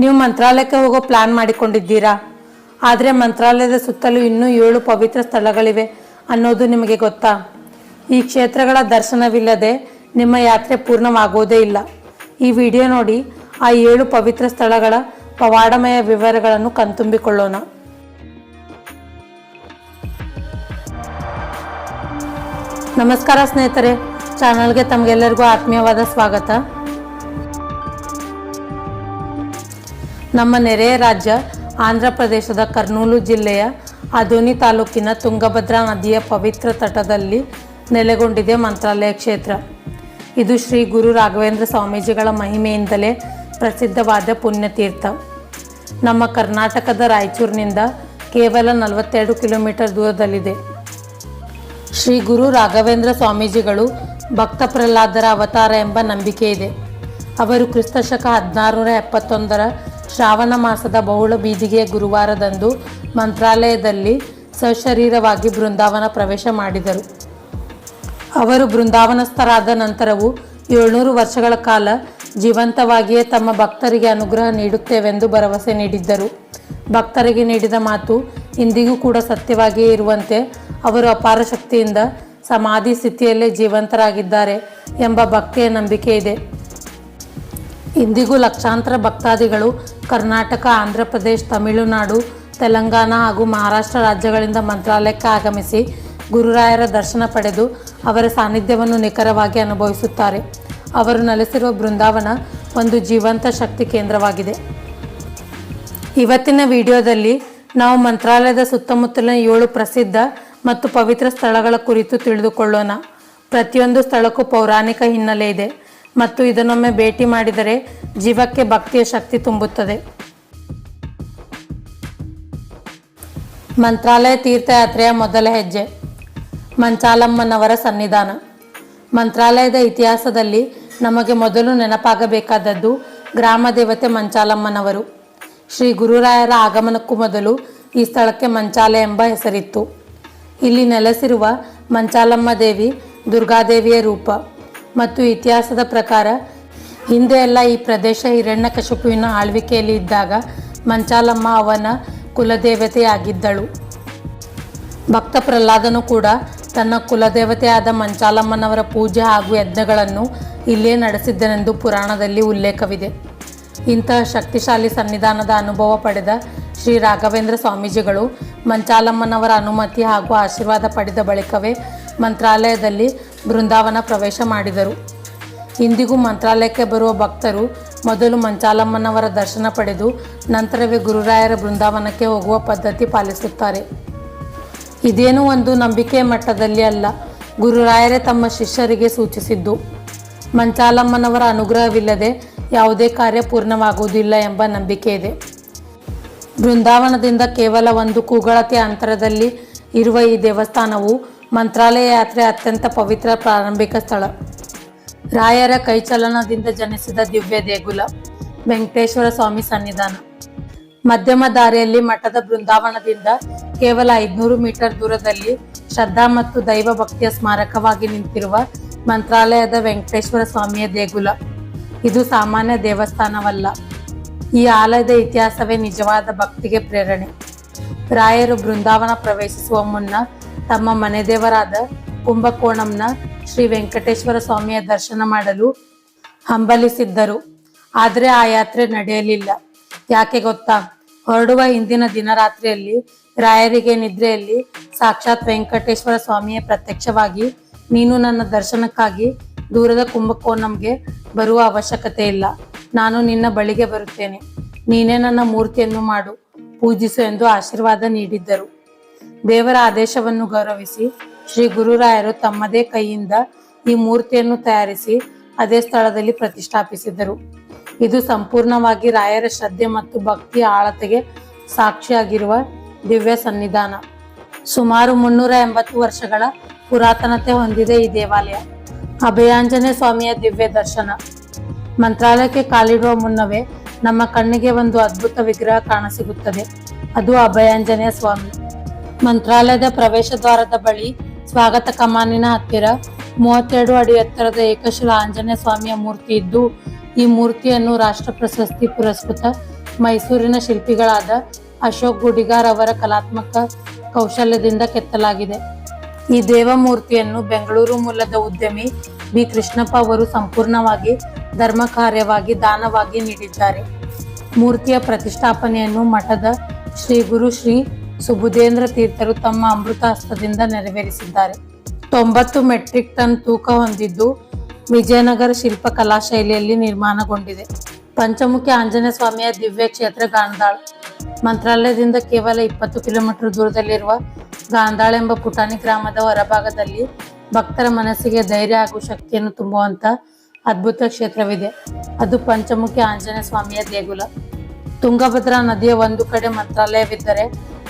ನೀವು ಮಂತ್ರಾಲಯಕ್ಕೆ ಹೋಗೋ ಪ್ಲಾನ್ ಮಾಡಿಕೊಂಡಿದ್ದೀರಾ? ಆದರೆ ಮಂತ್ರಾಲಯದ ಸುತ್ತಲೂ ಇನ್ನೂ ಏಳು ಪವಿತ್ರ ಸ್ಥಳಗಳಿವೆ ಅನ್ನೋದು ನಿಮಗೆ ಗೊತ್ತಾ? ಈ ಕ್ಷೇತ್ರಗಳ ದರ್ಶನವಿಲ್ಲದೆ ನಿಮ್ಮ ಯಾತ್ರೆ ಪೂರ್ಣವಾಗೋದೇ ಇಲ್ಲ. ಈ ವಿಡಿಯೋ ನೋಡಿ ಆ ಏಳು ಪವಿತ್ರ ಸ್ಥಳಗಳ ಪವಾಡಮಯ ವಿವರಗಳನ್ನು ಕಣ್ತುಂಬಿಕೊಳ್ಳೋಣ. ನಮಸ್ಕಾರ ಸ್ನೇಹಿತರೆ, ಚಾನಲ್ಗೆ ತಮಗೆಲ್ಲರಿಗೂ ಆತ್ಮೀಯವಾದ ಸ್ವಾಗತ. ನಮ್ಮ ನೆರೆಯ ರಾಜ್ಯ ಆಂಧ್ರ ಪ್ರದೇಶದ ಕರ್ನೂಲು ಜಿಲ್ಲೆಯ ಅದೋನಿ ತಾಲೂಕಿನ ತುಂಗಭದ್ರಾ ನದಿಯ ಪವಿತ್ರ ತಟದಲ್ಲಿ ನೆಲೆಗೊಂಡಿದೆ ಮಂತ್ರಾಲಯ ಕ್ಷೇತ್ರ. ಇದು ಶ್ರೀ ಗುರು ರಾಘವೇಂದ್ರ ಸ್ವಾಮೀಜಿಗಳ ಮಹಿಮೆಯಿಂದಲೇ ಪ್ರಸಿದ್ಧವಾದ ಪುಣ್ಯತೀರ್ಥ. ನಮ್ಮ ಕರ್ನಾಟಕದ ರಾಯಚೂರಿನಿಂದ ಕೇವಲ ನಲವತ್ತೆರಡು ಕಿಲೋಮೀಟರ್ ದೂರದಲ್ಲಿದೆ. ಶ್ರೀ ಗುರು ರಾಘವೇಂದ್ರ ಸ್ವಾಮೀಜಿಗಳು ಭಕ್ತ ಪ್ರಹ್ಲಾದರ ಅವತಾರ ಎಂಬ ನಂಬಿಕೆ ಇದೆ. ಅವರು ಕ್ರಿಸ್ತಶಕ ಹದಿನಾರುನೂರ ಎಪ್ಪತ್ತೊಂದರ ಶ್ರಾವಣ ಮಾಸದ ಬಹುಳ ಬೀದಿಗೆಯ ಗುರುವಾರದಂದು ಮಂತ್ರಾಲಯದಲ್ಲಿ ಸಶರೀರವಾಗಿ ಬೃಂದಾವನ ಪ್ರವೇಶ ಮಾಡಿದರು. ಅವರು ಬೃಂದಾವನಸ್ಥರಾದ ನಂತರವೂ ಏಳ್ನೂರು ವರ್ಷಗಳ ಕಾಲ ಜೀವಂತವಾಗಿಯೇ ತಮ್ಮ ಭಕ್ತರಿಗೆ ಅನುಗ್ರಹ ನೀಡುತ್ತೇವೆಂದು ಭರವಸೆ ನೀಡಿದ್ದರು. ಭಕ್ತರಿಗೆ ನೀಡಿದ ಮಾತು ಇಂದಿಗೂ ಕೂಡ ಸತ್ಯವಾಗಿಯೇ ಇರುವಂತೆ ಅವರು ಅಪಾರ ಶಕ್ತಿಯಿಂದ ಸಮಾಧಿ ಸ್ಥಿತಿಯಲ್ಲೇ ಜೀವಂತರಾಗಿದ್ದಾರೆ ಎಂಬ ಭಕ್ತಿಯ ನಂಬಿಕೆ ಇದೆ. ಇಂದಿಗೂ ಲಕ್ಷಾಂತರ ಭಕ್ತಾದಿಗಳು ಕರ್ನಾಟಕ, ಆಂಧ್ರ ಪ್ರದೇಶ, ತಮಿಳುನಾಡು, ತೆಲಂಗಾಣ ಹಾಗೂ ಮಹಾರಾಷ್ಟ್ರ ರಾಜ್ಯಗಳಿಂದ ಮಂತ್ರಾಲಯಕ್ಕೆ ಆಗಮಿಸಿ ಗುರುರಾಯರ ದರ್ಶನ ಪಡೆದು ಅವರ ಸಾನ್ನಿಧ್ಯವನ್ನು ನಿಖರವಾಗಿ ಅನುಭವಿಸುತ್ತಾರೆ. ಅವರು ನೆಲೆಸಿರುವ ಬೃಂದಾವನ ಒಂದು ಜೀವಂತ ಶಕ್ತಿ ಕೇಂದ್ರವಾಗಿದೆ. ಇವತ್ತಿನ ವಿಡಿಯೋದಲ್ಲಿ ನಾವು ಮಂತ್ರಾಲಯದ ಸುತ್ತಮುತ್ತಲಿನ ಏಳು ಪ್ರಸಿದ್ಧ ಮತ್ತು ಪವಿತ್ರ ಸ್ಥಳಗಳ ಕುರಿತು ತಿಳಿದುಕೊಳ್ಳೋಣ. ಪ್ರತಿಯೊಂದು ಸ್ಥಳಕ್ಕೂ ಪೌರಾಣಿಕ ಹಿನ್ನೆಲೆ ಇದೆ. ಮತ್ತು ಇದನ್ನೊಮ್ಮೆ ಭೇಟಿ ಮಾಡಿದರೆ ಜೀವಕ್ಕೆ ಭಕ್ತಿಯ ಶಕ್ತಿ ತುಂಬುತ್ತದೆ. ಮಂತ್ರಾಲಯ ತೀರ್ಥಯಾತ್ರೆಯ ಮೊದಲ ಹೆಜ್ಜೆ. ಮಂಚಾಲಮ್ಮನವರ ಸನ್ನಿಧಾನ. ಮಂತ್ರಾಲಯದ ಇತಿಹಾಸದಲ್ಲಿ ನಮಗೆ ಮೊದಲು ನೆನಪಾಗಬೇಕಾದದ್ದು ಗ್ರಾಮ ದೇವತೆ ಮಂಚಾಲಮ್ಮನವರು. ಶ್ರೀ ಗುರುರಾಯರ ಆಗಮನಕ್ಕೂ ಮೊದಲು ಈ ಸ್ಥಳಕ್ಕೆ ಮಂಚಾಲೆ ಎಂಬ ಹೆಸರಿತ್ತು. ಇಲ್ಲಿ ನೆಲೆಸಿರುವ ಮಂಚಾಲಮ್ಮ ದೇವಿ ದುರ್ಗಾದೇವಿಯ ರೂಪ. ಮತ್ತು ಇತಿಹಾಸದ ಪ್ರಕಾರ, ಹಿಂದೆ ಎಲ್ಲ ಈ ಪ್ರದೇಶ ಹಿರಣ್ಯಕಶಿಪುವಿನ ಆಳ್ವಿಕೆಯಲ್ಲಿ ಇದ್ದಾಗ ಮಂಚಾಲಮ್ಮ ಅವನ ಕುಲದೇವತೆಯಾಗಿದ್ದಳು. ಭಕ್ತ ಪ್ರಹ್ಲಾದನು ಕೂಡ ತನ್ನ ಕುಲದೇವತೆಯಾದ ಮಂಚಾಲಮ್ಮನವರ ಪೂಜೆ ಹಾಗೂ ಯಜ್ಞಗಳನ್ನು ಇಲ್ಲೇ ನಡೆಸಿದ್ದನೆಂದು ಪುರಾಣದಲ್ಲಿ ಉಲ್ಲೇಖವಿದೆ. ಇಂತಹ ಶಕ್ತಿಶಾಲಿ ಸನ್ನಿಧಾನದ ಅನುಭವ ಪಡೆದ ಶ್ರೀ ರಾಘವೇಂದ್ರ ಸ್ವಾಮೀಜಿಗಳು ಮಂಚಾಲಮ್ಮನವರ ಅನುಮತಿ ಹಾಗೂ ಆಶೀರ್ವಾದ ಪಡೆದ ಬಳಿಕವೇ ಮಂತ್ರಾಲಯದಲ್ಲಿ ಬೃಂದಾವನ ಪ್ರವೇಶ ಮಾಡಿದರು. ಇಂದಿಗೂ ಮಂತ್ರಾಲಯಕ್ಕೆ ಬರುವ ಭಕ್ತರು ಮೊದಲು ಮಂಚಾಲಮ್ಮನವರ ದರ್ಶನ ಪಡೆದು ನಂತರವೇ ಗುರುರಾಯರ ಬೃಂದಾವನಕ್ಕೆ ಹೋಗುವ ಪದ್ಧತಿ ಪಾಲಿಸುತ್ತಾರೆ. ಇದೇನು ಒಂದು ನಂಬಿಕೆ ಮಟ್ಟದಲ್ಲಿ ಅಲ್ಲ, ಗುರುರಾಯರೇ ತಮ್ಮ ಶಿಷ್ಯರಿಗೆ ಸೂಚಿಸಿದ್ದು. ಮಂಚಾಲಮ್ಮನವರ ಅನುಗ್ರಹವಿಲ್ಲದೆ ಯಾವುದೇ ಕಾರ್ಯ ಪೂರ್ಣವಾಗುವುದಿಲ್ಲ ಎಂಬ ನಂಬಿಕೆ ಇದೆ. ಬೃಂದಾವನದಿಂದ ಕೇವಲ ಒಂದು ಕೂಗಳತೆಯ ಅಂತರದಲ್ಲಿ ಇರುವ ಈ ದೇವಸ್ಥಾನವು ಮಂತ್ರಾಲಯ ಯಾತ್ರೆ ಅತ್ಯಂತ ಪವಿತ್ರ ಪ್ರಾರಂಭಿಕ ಸ್ಥಳ. ರಾಯರ ಕೈಚಲನದಿಂದ ಜನಿಸಿದ ದಿವ್ಯ ದೇಗುಲ, ವೆಂಕಟೇಶ್ವರ ಸ್ವಾಮಿ ಸನ್ನಿಧಾನ. ಮಧ್ಯಮ ದಾರಿಯಲ್ಲಿ ಮಠದ ಬೃಂದಾವನದಿಂದ ಕೇವಲ ಐದುನೂರು ಮೀಟರ್ ದೂರದಲ್ಲಿ ಶ್ರದ್ಧಾ ಮತ್ತು ದೈವ ಭಕ್ತಿಯ ಸ್ಮಾರಕವಾಗಿ ನಿಂತಿರುವ ಮಂತ್ರಾಲಯದ ವೆಂಕಟೇಶ್ವರ ಸ್ವಾಮಿಯ ದೇಗುಲ. ಇದು ಸಾಮಾನ್ಯ ದೇವಸ್ಥಾನವಲ್ಲ. ಈ ಆಲಯದ ಇತಿಹಾಸವೇ ನಿಜವಾದ ಭಕ್ತಿಗೆ ಪ್ರೇರಣೆ. ರಾಯರು ಬೃಂದಾವನ ಪ್ರವೇಶಿಸುವ ಮುನ್ನ ತಮ್ಮ ಮನೆ ದೇವರಾದ ಕುಂಭಕೋಣಂನ ಶ್ರೀ ವೆಂಕಟೇಶ್ವರ ಸ್ವಾಮಿಯ ದರ್ಶನ ಮಾಡಲು ಹಂಬಲಿಸಿದ್ದರು. ಆದರೆ ಆ ಯಾತ್ರೆ ನಡೆಯಲಿಲ್ಲ. ಯಾಕೆ ಗೊತ್ತಾ? ಹೊರಡುವ ಹಿಂದಿನ ದಿನರಾತ್ರಿಯಲ್ಲಿ, ರಾಯರಿಗೆ ನಿದ್ರೆಯಲ್ಲಿ ಸಾಕ್ಷಾತ್ ವೆಂಕಟೇಶ್ವರ ಸ್ವಾಮಿಯೇ ಪ್ರತ್ಯಕ್ಷವಾಗಿ ನೀನು ನನ್ನ ದರ್ಶನಕ್ಕಾಗಿ ದೂರದ ಕುಂಭಕೋಣಂಗೆ ಬರುವ ಅವಶ್ಯಕತೆ ಇಲ್ಲ. ನಾನು ನಿನ್ನ ಬಳಿಗೆ ಬರುತ್ತೇನೆ. ನೀನೇ ನನ್ನ ಮೂರ್ತಿಯನ್ನು ಮಾಡು. ಪೂಜಿಸು ಎಂದು ಆಶೀರ್ವಾದ ನೀಡಿದ್ದರು. ದೇವರ ಆದೇಶವನ್ನು ಗೌರವಿಸಿ ಶ್ರೀ ಗುರುರಾಯರು ತಮ್ಮದೇ ಕೈಯಿಂದ ಈ ಮೂರ್ತಿಯನ್ನು ತಯಾರಿಸಿ ಅದೇ ಸ್ಥಳದಲ್ಲಿ ಪ್ರತಿಷ್ಠಾಪಿಸಿದರು. ಇದು ಸಂಪೂರ್ಣವಾಗಿ ರಾಯರ ಶ್ರದ್ಧೆ ಮತ್ತು ಭಕ್ತಿಯ ಆಳತೆಗೆ ಸಾಕ್ಷಿಯಾಗಿರುವ ದಿವ್ಯ ಸನ್ನಿಧಾನ. ಸುಮಾರು ಮುನ್ನೂರ ಎಂಬತ್ತು ವರ್ಷಗಳ ಪುರಾತನತೆ ಹೊಂದಿದೆ ಈ ದೇವಾಲಯ. ಅಭಯಾಂಜನೇ ಸ್ವಾಮಿಯ ದಿವ್ಯ ದರ್ಶನ. ಮಂತ್ರಾಲಯಕ್ಕೆ ಕಾಲಿಡುವ ಮುನ್ನವೇ ನಮ್ಮ ಕಣ್ಣಿಗೆ ಒಂದು ಅದ್ಭುತ ವಿಗ್ರಹ ಕಾಣಸಿಗುತ್ತದೆ. ಅದು ಅಭಯಾಂಜನೇಯ ಸ್ವಾಮಿ. ಮಂತ್ರಾಲಯದ ಪ್ರವೇಶ ದ್ವಾರದ ಬಳಿ ಸ್ವಾಗತ ಕಮಾನಿನ ಹತ್ತಿರ ಮೂವತ್ತೆರಡು ಅಡಿ ಎತ್ತರದ ಏಕಶಿಲ ಆಂಜನೇಯ ಸ್ವಾಮಿಯ ಮೂರ್ತಿ ಇದ್ದು, ಈ ಮೂರ್ತಿಯನ್ನು ರಾಷ್ಟ್ರ ಪ್ರಶಸ್ತಿ ಪುರಸ್ಕೃತ ಮೈಸೂರಿನ ಶಿಲ್ಪಿಗಳಾದ ಅಶೋಕ್ ಗುಡಿಗಾರ್ ಅವರ ಕಲಾತ್ಮಕ ಕೌಶಲ್ಯದಿಂದ ಕೆತ್ತಲಾಗಿದೆ. ಈ ದೇವಮೂರ್ತಿಯನ್ನು ಬೆಂಗಳೂರು ಮೂಲದ ಉದ್ಯಮಿ ಬಿ. ಕೃಷ್ಣಪ್ಪ ಅವರು ಸಂಪೂರ್ಣವಾಗಿ ಧರ್ಮ ಕಾರ್ಯವಾಗಿ ದಾನವಾಗಿ ನೀಡಿದ್ದಾರೆ. ಮೂರ್ತಿಯ ಪ್ರತಿಷ್ಠಾಪನೆಯನ್ನು ಮಠದ ಶ್ರೀ ಗುರು ಶ್ರೀ ಸುಬುಧೇಂದ್ರ ತೀರ್ಥರು ತಮ್ಮ ಅಮೃತಾಸ್ತ್ರದಿಂದ ನೆರವೇರಿಸಿದ್ದಾರೆ. ತೊಂಬತ್ತು ಮೆಟ್ರಿಕ್ ಟನ್ ತೂಕ ಹೊಂದಿದ್ದು ವಿಜಯನಗರ ಶಿಲ್ಪ ಕಲಾ ಶೈಲಿಯಲ್ಲಿ ನಿರ್ಮಾಣಗೊಂಡಿದೆ. ಪಂಚಮುಖಿ ಆಂಜನೇಯ ಸ್ವಾಮಿಯ ದಿವ್ಯ ಕ್ಷೇತ್ರ ಗಾಂಧಾಳ್. ಮಂತ್ರಾಲಯದಿಂದ ಕೇವಲ ಇಪ್ಪತ್ತು ಕಿಲೋಮೀಟರ್ ದೂರದಲ್ಲಿರುವ ಗಾಂಧಾಳ್ ಎಂಬ ಪುಟಾಣಿ ಗ್ರಾಮದ ಹೊರಭಾಗದಲ್ಲಿ ಭಕ್ತರ ಮನಸ್ಸಿಗೆ ಧೈರ್ಯ ಹಾಗೂ ಶಕ್ತಿಯನ್ನು ತುಂಬುವಂತ ಅದ್ಭುತ ಕ್ಷೇತ್ರವಿದೆ. ಅದು ಪಂಚಮುಖಿ ಆಂಜನೇಯ ಸ್ವಾಮಿಯ ದೇಗುಲ. ತುಂಗಭದ್ರಾ ನದಿಯ ಒಂದು ಕಡೆ ಮಂತ್ರಾಲಯವಿದ್ದರೆ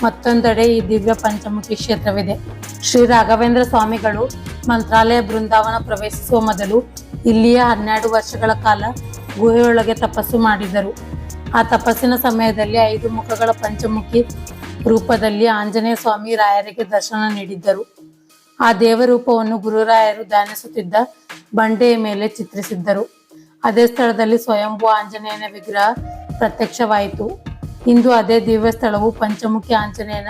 ಮತ್ತೊಂದೆಡೆ ಈ ದಿವ್ಯ ಪಂಚಮುಖಿ ಕ್ಷೇತ್ರವಿದೆ. ಶ್ರೀ ರಾಘವೇಂದ್ರ ಸ್ವಾಮಿಗಳು ಮಂತ್ರಾಲಯ ಬೃಂದಾವನ ಪ್ರವೇಶಿಸುವ ಮೊದಲು ಇಲ್ಲಿಯ ಹನ್ನೆರಡು ವರ್ಷಗಳ ಕಾಲ ಗುಹೆಯೊಳಗೆ ತಪಸ್ಸು ಮಾಡಿದರು. ಆ ತಪಸ್ಸಿನ ಸಮಯದಲ್ಲಿ ಐದು ಮುಖಗಳ ಪಂಚಮುಖಿ ರೂಪದಲ್ಲಿ ಆಂಜನೇಯ ಸ್ವಾಮಿ ರಾಯರಿಗೆ ದರ್ಶನ ನೀಡಿದ್ದರು. ಆ ದೇವರೂಪವನ್ನು ಗುರುರಾಯರು ಧ್ಯಾನಿಸುತ್ತಿದ್ದ ಬಂಡೆಯ ಮೇಲೆ ಚಿತ್ರಿಸಿದ್ದರು. ಅದೇ ಸ್ಥಳದಲ್ಲಿ ಸ್ವಯಂಭೂ ಆಂಜನೇಯನ ವಿಗ್ರಹ ಪ್ರತ್ಯಕ್ಷವಾಯಿತು. ಇಂದು ಅದೇ ದಿವ್ಯ ಸ್ಥಳವು ಪಂಚಮುಖಿ ಆಂಜನೇಯನ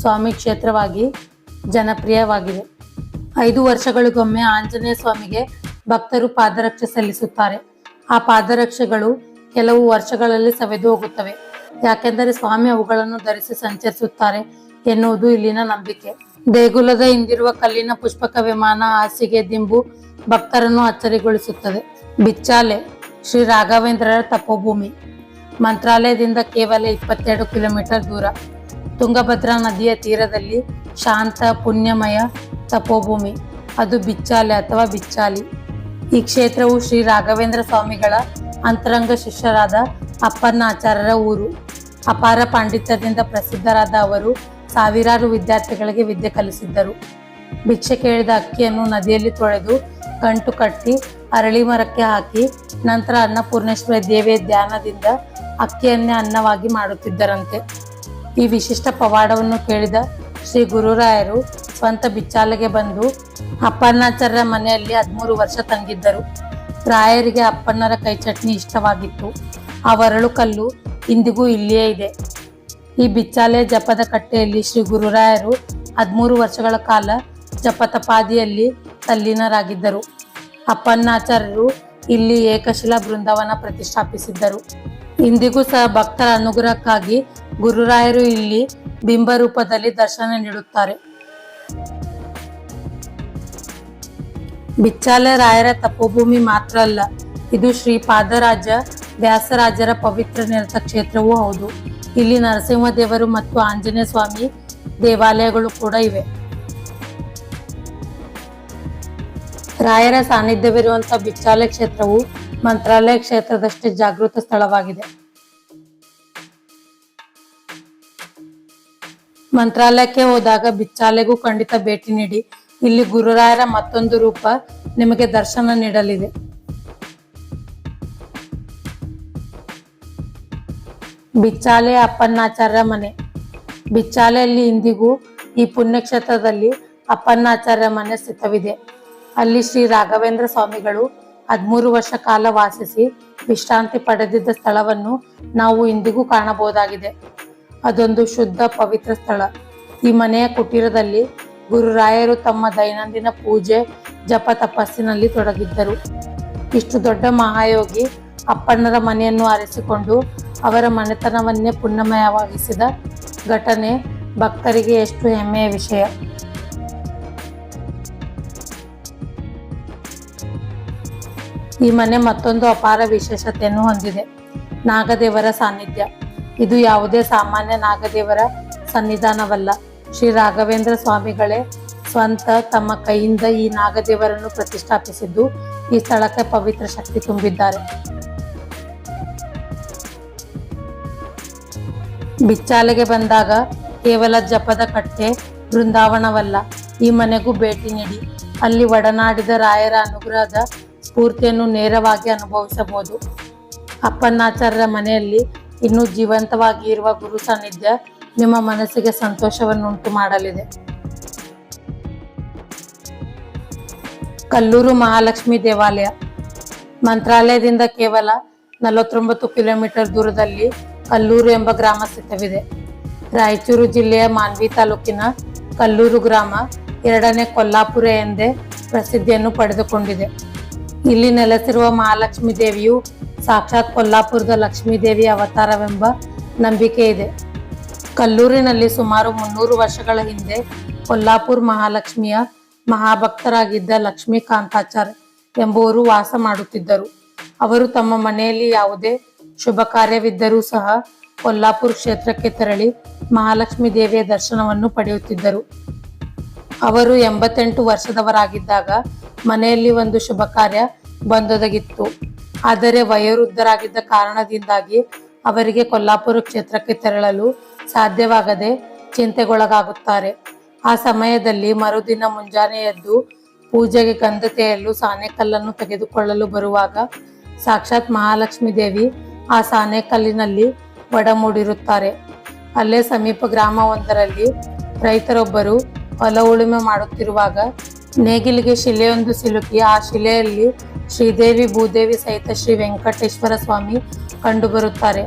ಸ್ವಾಮಿ ಕ್ಷೇತ್ರವಾಗಿ ಜನಪ್ರಿಯವಾಗಿದೆ. ಐದು ವರ್ಷಗಳಿಗೊಮ್ಮೆ ಆಂಜನೇಯ ಸ್ವಾಮಿಗೆ ಭಕ್ತರು ಪಾದರಕ್ಷೆ ಸಲ್ಲಿಸುತ್ತಾರೆ. ಆ ಪಾದರಕ್ಷೆಗಳು ಕೆಲವು ವರ್ಷಗಳಲ್ಲಿ ಸವೆದು ಹೋಗುತ್ತವೆ. ಯಾಕೆಂದರೆ ಸ್ವಾಮಿ ಅವುಗಳನ್ನು ಧರಿಸಿ ಸಂಚರಿಸುತ್ತಾರೆ ಎನ್ನುವುದು ಇಲ್ಲಿನ ನಂಬಿಕೆ. ದೇಗುಲದ ಹಿಂದಿರುವ ಕಲ್ಲಿನ ಪುಷ್ಪಕ ವಿಮಾನ ಹಾಸಿಗೆ, ದಿಂಬು ಭಕ್ತರನ್ನು ಅಚ್ಚರಿಗೊಳಿಸುತ್ತದೆ. ಬಿಚ್ಚಾಲೆ, ಶ್ರೀ ರಾಘವೇಂದ್ರರ ತಪೋಭೂಮಿ. ಮಂತ್ರಾಲಯದಿಂದ ಕೇವಲ ಇಪ್ಪತ್ತೆರಡು ಕಿಲೋಮೀಟರ್ ದೂರ. ತುಂಗಭದ್ರಾ ನದಿಯ ತೀರದಲ್ಲಿ ಶಾಂತ ಪುಣ್ಯಮಯ ತಪೋಭೂಮಿ. ಅದು ಬಿಚ್ಚಾಲೆ ಅಥವಾ ಬಿಚ್ಚಾಲಿ. ಈ ಕ್ಷೇತ್ರವು ಶ್ರೀ ರಾಘವೇಂದ್ರ ಸ್ವಾಮಿಗಳ ಅಂತರಂಗ ಶಿಷ್ಯರಾದ ಅಪ್ಪನ್ನಾಚಾರ್ಯರ ಊರು. ಅಪಾರ ಪಾಂಡಿತ್ಯದಿಂದ ಪ್ರಸಿದ್ಧರಾದ ಅವರು ಸಾವಿರಾರು ವಿದ್ಯಾರ್ಥಿಗಳಿಗೆ ವಿದ್ಯೆ ಕಲಿಸಿದ್ದರು. ಭಿಕ್ಷೆ ಕೇಳಿದ ಅಕ್ಕಿಯನ್ನು ನದಿಯಲ್ಲಿ ತೊಳೆದು ಕಂಟು ಕಟ್ಟಿ ಅರಳಿ ಮರಕ್ಕೆ ಹಾಕಿ ನಂತರ ಅನ್ನಪೂರ್ಣೇಶ್ವರಿ ದೇವಿಯ ಧ್ಯಾನದಿಂದ ಅಕ್ಕಿಯನ್ನೇ ಅನ್ನವಾಗಿ ಮಾಡುತ್ತಿದ್ದರಂತೆ. ಈ ವಿಶಿಷ್ಟ ಪವಾಡವನ್ನು ಕೇಳಿದ ಶ್ರೀ ಗುರುರಾಯರು ಸ್ವಂತ ಬಿಚ್ಚಾಲೆಗೆ ಬಂದು ಅಪ್ಪಣ್ಣಾಚಾರ್ಯರ ಮನೆಯಲ್ಲಿ ಹದಿಮೂರು ವರ್ಷ ತಂಗಿದ್ದರು. ರಾಯರಿಗೆ ಅಪ್ಪಣ್ಣರ ಕೈ ಚಟ್ನಿ ಇಷ್ಟವಾಗಿತ್ತು. ಆ ವರಳು ಕಲ್ಲು ಇಂದಿಗೂ ಇಲ್ಲಿಯೇ ಇದೆ. ಈ ಬಿಚ್ಚಾಲೆ ಜಪದ ಕಟ್ಟೆಯಲ್ಲಿ ಶ್ರೀ ಗುರುರಾಯರು ಹದಿಮೂರು ವರ್ಷಗಳ ಕಾಲ ಜಪತಪಾದಿಯಲ್ಲಿ ತಲ್ಲೀನರಾಗಿದ್ದರು. ಅಪ್ಪಣ್ಣಾಚಾರ್ಯರು ಇಲ್ಲಿ ಏಕಶಿಲಾ ಬೃಂದಾವನ ಪ್ರತಿಷ್ಠಾಪಿಸಿದ್ದರು. ಇಂದಿಗೂ ಸಹ ಭಕ್ತರ ಅನುಗ್ರಹಕ್ಕಾಗಿ ಗುರುರಾಯರು ಇಲ್ಲಿ ಬಿಂಬ ರೂಪದಲ್ಲಿ ದರ್ಶನ ನೀಡುತ್ತಾರೆ. ಬಿಚ್ಚಾಲೆ ರಾಯರ ತಪೋಭೂಮಿ ಮಾತ್ರ ಅಲ್ಲ, ಇದು ಶ್ರೀ ಪಾದರಾಜ ವ್ಯಾಸರಾಜರ ಪವಿತ್ರ ನಿರತ ಕ್ಷೇತ್ರವೂ ಹೌದು. ಇಲ್ಲಿ ನರಸಿಂಹದೇವರು ಮತ್ತು ಆಂಜನೇಯ ಸ್ವಾಮಿ ದೇವಾಲಯಗಳು ಕೂಡ ಇವೆ. ರಾಯರ ಸಾನ್ನಿಧ್ಯವಿರುವಂತಹ ಬಿಚ್ಚಾಲ ಕ್ಷೇತ್ರವು ಮಂತ್ರಾಲಯ ಕ್ಷೇತ್ರದಷ್ಟೇ ಜಾಗೃತ ಸ್ಥಳವಾಗಿದೆ. ಮಂತ್ರಾಲಯಕ್ಕೆ ಹೋದಾಗ ಬಿಚ್ಚಾಲೆಗೂ ಖಂಡಿತ ಭೇಟಿ ನೀಡಿ. ಇಲ್ಲಿ ಗುರುರಾಯರ ಮತ್ತೊಂದು ರೂಪ ನಿಮಗೆ ದರ್ಶನ ನೀಡಲಿದೆ. ಬಿಚ್ಚಾಲೆ ಅಪ್ಪನ್ನಾಚಾರ್ಯ ಮನೆ. ಬಿಚ್ಚಾಲೆಯಲ್ಲಿ ಇಂದಿಗೂ ಈ ಪುಣ್ಯಕ್ಷೇತ್ರದಲ್ಲಿ ಅಪ್ಪನ್ನಾಚಾರ್ಯ ಮನೆ ಸ್ಥಿತವಿದೆ. ಅಲ್ಲಿ ಶ್ರೀ ರಾಘವೇಂದ್ರ ಸ್ವಾಮಿಗಳು ಹದಿಮೂರು ವರ್ಷ ಕಾಲ ವಾಸಿಸಿ ವಿಶ್ರಾಂತಿ ಪಡೆದಿದ್ದ ಸ್ಥಳವನ್ನು ನಾವು ಇಂದಿಗೂ ಕಾಣಬಹುದಾಗಿದೆ. ಅದೊಂದು ಶುದ್ಧ ಪವಿತ್ರ ಸ್ಥಳ. ಈ ಮನೆಯ ಕುಟೀರದಲ್ಲಿ ಗುರುರಾಯರು ತಮ್ಮ ದೈನಂದಿನ ಪೂಜೆ, ಜಪ ತಪಸ್ಸಿನಲ್ಲಿ ತೊಡಗಿದ್ದರು. ಇಷ್ಟು ದೊಡ್ಡ ಮಹಾಯೋಗಿ ಅಪ್ಪಣ್ಣರ ಮನೆಯನ್ನು ಆರಿಸಿಕೊಂಡು ಅವರ ಮನೆತನವನ್ನೇ ಪುಣ್ಯಮಯವಾಗಿಸಿದ ಘಟನೆ ಭಕ್ತರಿಗೆ ಎಷ್ಟು ಹೆಮ್ಮೆಯ ವಿಷಯ. ಈ ಮನೆ ಮತ್ತೊಂದು ಅಪಾರ ವಿಶೇಷತೆಯನ್ನು ಹೊಂದಿದೆ. ನಾಗದೇವರ ಸಾನ್ನಿಧ್ಯ. ಇದು ಯಾವುದೇ ಸಾಮಾನ್ಯ ನಾಗದೇವರ ಸನ್ನಿಧಾನವಲ್ಲ. ಶ್ರೀ ರಾಘವೇಂದ್ರ ಸ್ವಾಮಿಗಳೇ ಸ್ವಂತ ತಮ್ಮ ಕೈಯಿಂದ ಈ ನಾಗದೇವರನ್ನು ಪ್ರತಿಷ್ಠಾಪಿಸಿದ್ದು ಈ ಸ್ಥಳಕ್ಕೆ ಪವಿತ್ರ ಶಕ್ತಿ ತುಂಬಿದ್ದಾರೆ. ಬಿಚ್ಚಾಲೆಗೆ ಬಂದಾಗ ಕೇವಲ ಜಪದ ಕಟ್ಟೆ ಬೃಂದಾವನವಲ್ಲ ಈ ಮನೆಗೂ ಭೇಟಿ ನೀಡಿ. ಅಲ್ಲಿ ಒಡನಾಡಿದ ರಾಯರ ಅನುಗ್ರಹದ ಸ್ಫೂರ್ತಿಯನ್ನು ನೇರವಾಗಿ ಅನುಭವಿಸಬಹುದು. ಅಪ್ಪನಾಚಾರ್ಯರ ಮನೆಯಲ್ಲಿ ಇನ್ನೂ ಜೀವಂತವಾಗಿ ಇರುವ ಗುರು ಸಾನ್ನಿಧ್ಯ ನಿಮ್ಮ ಮನಸ್ಸಿಗೆ ಸಂತೋಷವನ್ನುಂಟು ಮಾಡಲಿದೆ. ಕಲ್ಲೂರು ಮಹಾಲಕ್ಷ್ಮಿ ದೇವಾಲಯ. ಮಂತ್ರಾಲಯದಿಂದ ಕೇವಲ ನಲವತ್ತೊಂಬತ್ತು ಕಿಲೋಮೀಟರ್ ದೂರದಲ್ಲಿ ಕಲ್ಲೂರು ಎಂಬ ಗ್ರಾಮ ಸ್ಥಿತವಿದೆ. ರಾಯಚೂರು ಜಿಲ್ಲೆಯ ಮಾನ್ವಿ ತಾಲೂಕಿನ ಕಲ್ಲೂರು ಗ್ರಾಮ ಎರಡನೇ ಕೊಲ್ಲಾಪುರ ಎಂದೇ ಪ್ರಸಿದ್ಧಿಯನ್ನು ಪಡೆದುಕೊಂಡಿದೆ. ಇಲ್ಲಿ ನೆಲೆಸಿರುವ ಮಹಾಲಕ್ಷ್ಮೀ ದೇವಿಯು ಸಾಕ್ಷಾತ್ ಕೊಲ್ಲಾಪುರದ ಲಕ್ಷ್ಮೀ ದೇವಿ ಅವತಾರವೆಂಬ ನಂಬಿಕೆ ಇದೆ. ಕಲ್ಲೂರಿನಲ್ಲಿ ಸುಮಾರು ಮುನ್ನೂರು ವರ್ಷಗಳ ಹಿಂದೆ ಕೊಲ್ಲಾಪುರ್ ಮಹಾಲಕ್ಷ್ಮಿಯ ಮಹಾಭಕ್ತರಾಗಿದ್ದ ಲಕ್ಷ್ಮೀಕಾಂತಾಚಾರ್ ಎಂಬುವರು ವಾಸ ಮಾಡುತ್ತಿದ್ದರು. ಅವರು ತಮ್ಮ ಮನೆಯಲ್ಲಿ ಯಾವುದೇ ಶುಭ ಕಾರ್ಯವಿದ್ದರೂ ಸಹ ಕೊಲ್ಲಾಪುರ್ ಕ್ಷೇತ್ರಕ್ಕೆ ತೆರಳಿ ಮಹಾಲಕ್ಷ್ಮೀ ದೇವಿಯ ದರ್ಶನವನ್ನು ಪಡೆಯುತ್ತಿದ್ದರು. ಅವರು ಎಂಬತ್ತೆಂಟು ವರ್ಷದವರಾಗಿದ್ದಾಗ ಮನೆಯಲ್ಲಿ ಒಂದು ಶುಭ ಕಾರ್ಯ ಬಂದೊದಗಿತ್ತು. ಆದರೆ ವಯೋವೃದ್ಧರಾಗಿದ್ದ ಕಾರಣದಿಂದಾಗಿ ಅವರಿಗೆ ಕೊಲ್ಲಾಪುರ ಕ್ಷೇತ್ರಕ್ಕೆ ತೆರಳಲು ಸಾಧ್ಯವಾಗದೆ ಚಿಂತೆಗೊಳಗಾಗುತ್ತಾರೆ. ಆ ಸಮಯದಲ್ಲಿ ಮರುದಿನ ಮುಂಜಾನೆ ಎದ್ದು ಪೂಜೆಗೆ ಗಂಧ ತೆಯಲು ಸಾಣೆಕಲ್ಲನ್ನು ತೆಗೆದುಕೊಳ್ಳಲು ಬರುವಾಗ ಸಾಕ್ಷಾತ್ ಮಹಾಲಕ್ಷ್ಮೀ ದೇವಿ ಆ ಸಾನೆಕಲ್ಲಿನಲ್ಲಿ ಒಡಮೂಡಿರುತ್ತಾರೆ. ಅಲ್ಲೇ ಸಮೀಪ ಗ್ರಾಮವೊಂದರಲ್ಲಿ ರೈತರೊಬ್ಬರು ಹೊಲ ಉಳುಮೆ ಮಾಡುತ್ತಿರುವಾಗ ನೇಗಿಲಿಗೆ ಶಿಲೆಯೊಂದು ಸಿಲುಕಿ, ಆ ಶಿಲೆಯಲ್ಲಿ ಶ್ರೀದೇವಿ ಭೂದೇವಿ ಸಹಿತ ಶ್ರೀ ವೆಂಕಟೇಶ್ವರ ಸ್ವಾಮಿ ಕಂಡುಬರುತ್ತಾರೆ.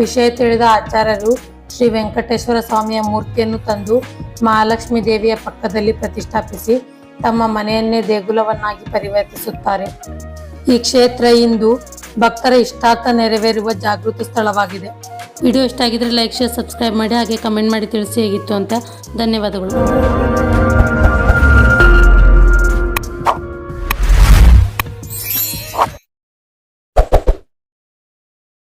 ವಿಷಯ ತಿಳಿದ ಆಚಾರ್ಯರು ಶ್ರೀ ವೆಂಕಟೇಶ್ವರ ಸ್ವಾಮಿಯ ಮೂರ್ತಿಯನ್ನು ತಂದು ಮಹಾಲಕ್ಷ್ಮಿ ದೇವಿಯ ಪಕ್ಕದಲ್ಲಿ ಪ್ರತಿಷ್ಠಾಪಿಸಿ ತಮ್ಮ ಮನೆಯನ್ನೇ ದೇಗುಲವನ್ನಾಗಿ ಪರಿವರ್ತಿಸುತ್ತಾರೆ. ಈ ಕ್ಷೇತ್ರ ಇಂದು ಭಕ್ತರ ಇಷ್ಟಾರ್ಥ ನೆರವೇರುವ ಜಾಗೃತ ಸ್ಥಳವಾಗಿದೆ. ವಿಡಿಯೋ ಇಷ್ಟ ಆಗಿದ್ರೆ ಲೈಕ್, ಶೇರ್, ಸಬ್ಸ್ಕ್ರೈಬ್ ಮಾಡಿ ಹಾಗೆ ಕಮೆಂಟ್ ಮಾಡಿ ತಿಳಿಸಿ ಹೇಗಿತ್ತು ಅಂತ ಧನ್ಯವಾದಗಳು.